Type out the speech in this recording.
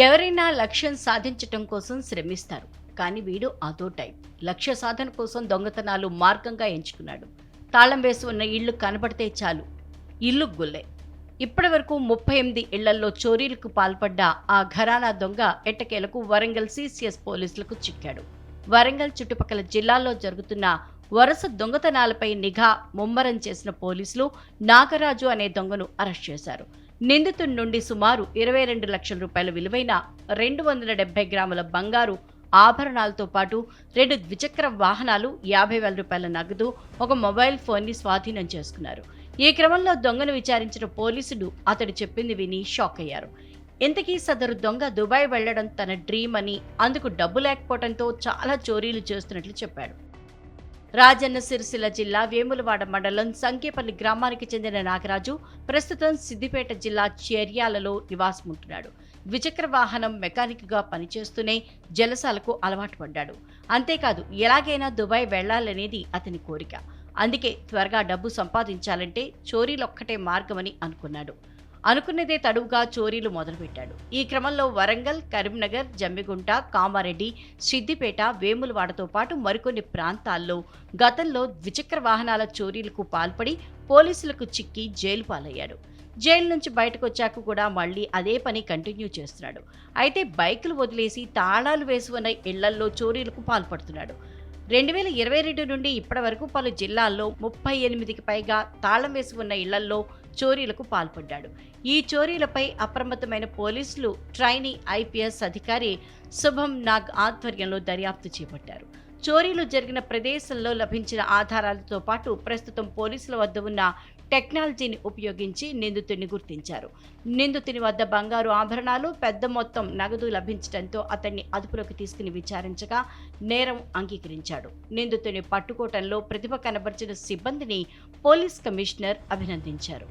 ఎవరైనా లక్ష్యం సాధించటం కోసం శ్రమిస్తారు. కానీ వీడు అదో టైప్. లక్ష్య సాధన కోసం దొంగతనాలు మార్గంగా ఎంచుకున్నాడు. తాళం వేసి ఉన్న ఇళ్ళు కనబడితే చాలు. ఇల్లు గుల్లే. ఇప్పటి వరకు ముప్పై ఎనిమిది ఇళ్ళలో చోరీలకు పాల్పడ్డ ఆ ఘరానా దొంగ ఎట్టకేలకు వరంగల్ సిసిఎస్ పోలీసులకు చిక్కాడు. వరంగల్ చుట్టుపక్కల జిల్లాల్లో జరుగుతున్న వరుస దొంగతనాలపై నిఘా ముమ్మరం చేసిన పోలీసులు నాగరాజు అనే దొంగను అరెస్ట్ చేశారు. నిందితుడి నుండి సుమారు ఇరవై రెండు లక్షల రూపాయల విలువైన రెండు వందల డెబ్బై గ్రాముల బంగారు ఆభరణాలతో పాటు రెండు ద్విచక్ర వాహనాలు యాభై వేల రూపాయల నగదు ఒక మొబైల్ ఫోన్ని స్వాధీనం చేసుకున్నారు. ఈ క్రమంలో దొంగను విచారించిన పోలీసులు అతడు చెప్పింది విని షాక్ అయ్యారు. ఇంతకీ సదరు దొంగ దుబాయ్ వెళ్ళడం తన డ్రీమ్ అని అందుకు డబ్బు లేకపోవడంతో చాలా చోరీలు చేస్తున్నట్లు చెప్పాడు. రాజన్న సిరిసిల్ల జిల్లా వేములవాడ మండలం సంకేపల్లి గ్రామానికి చెందిన నాగరాజు ప్రస్తుతం సిద్దిపేట జిల్లా చేర్యాలలో నివాసం ఉంటున్నాడు ద్విచక్ర వాహనం మెకానిక్గా పనిచేస్తూనే జలసాలకు అలవాటు పడ్డాడు. అంతేకాదు ఎలాగైనా దుబాయ్ వెళ్ళాలనేది అతని కోరిక. అందుకే త్వరగా డబ్బు సంపాదించాలంటే చోరీలొక్కటే మార్గమని అనుకున్నాడు. అనుకున్నదే తడువుగా చోరీలు మొదలుపెట్టాడు. ఈ క్రమంలో వరంగల్ కరీంనగర్ జమ్మిగుంట కామారెడ్డి సిద్దిపేట వేములవాడతో పాటు మరికొన్ని ప్రాంతాల్లో గతంలో ద్విచక్ర వాహనాల చోరీలకు పాల్పడి పోలీసులకు చిక్కి జైలు పాలయ్యాడు. జైలు నుంచి బయటకు వచ్చాక కూడా మళ్ళీ అదే పని కంటిన్యూ చేస్తున్నాడు. అయితే బైకులు వదిలేసి తాళాలు వేసి ఉన్న ఇళ్ళల్లో చోరీలకు పాల్పడుతున్నాడు. రెండు వేల ఇరవై రెండు నుండి ఇప్పటి వరకు పలు జిల్లాల్లో ముప్పై ఎనిమిదికి పైగా తాళం వేసి ఉన్న ఇళ్ళల్లో చోరీలకు పాల్పడ్డాడు. ఈ చోరీలపై అప్రమత్తమైన పోలీసులు ట్రైనీ ఐపీఎస్ అధికారి శుభం నాగ్ ఆధ్వర్యంలో దర్యాప్తు చేపట్టారు. చోరీలు జరిగిన ప్రదేశంలో లభించిన ఆధారాలతో పాటు ప్రస్తుతం పోలీసుల వద్ద ఉన్న టెక్నాలజీని ఉపయోగించి నిందితుడిని గుర్తించారు. నిందితుని వద్ద బంగారు ఆభరణాలు పెద్ద మొత్తం నగదు లభించడంతో అతన్ని అదుపులోకి తీసుకుని విచారించగా నేరం అంగీకరించాడు. నిందితుని పట్టుకోవటంలో ప్రతిభ కనబరిచిన సిబ్బందిని పోలీస్ కమిషనర్ అభినందించారు.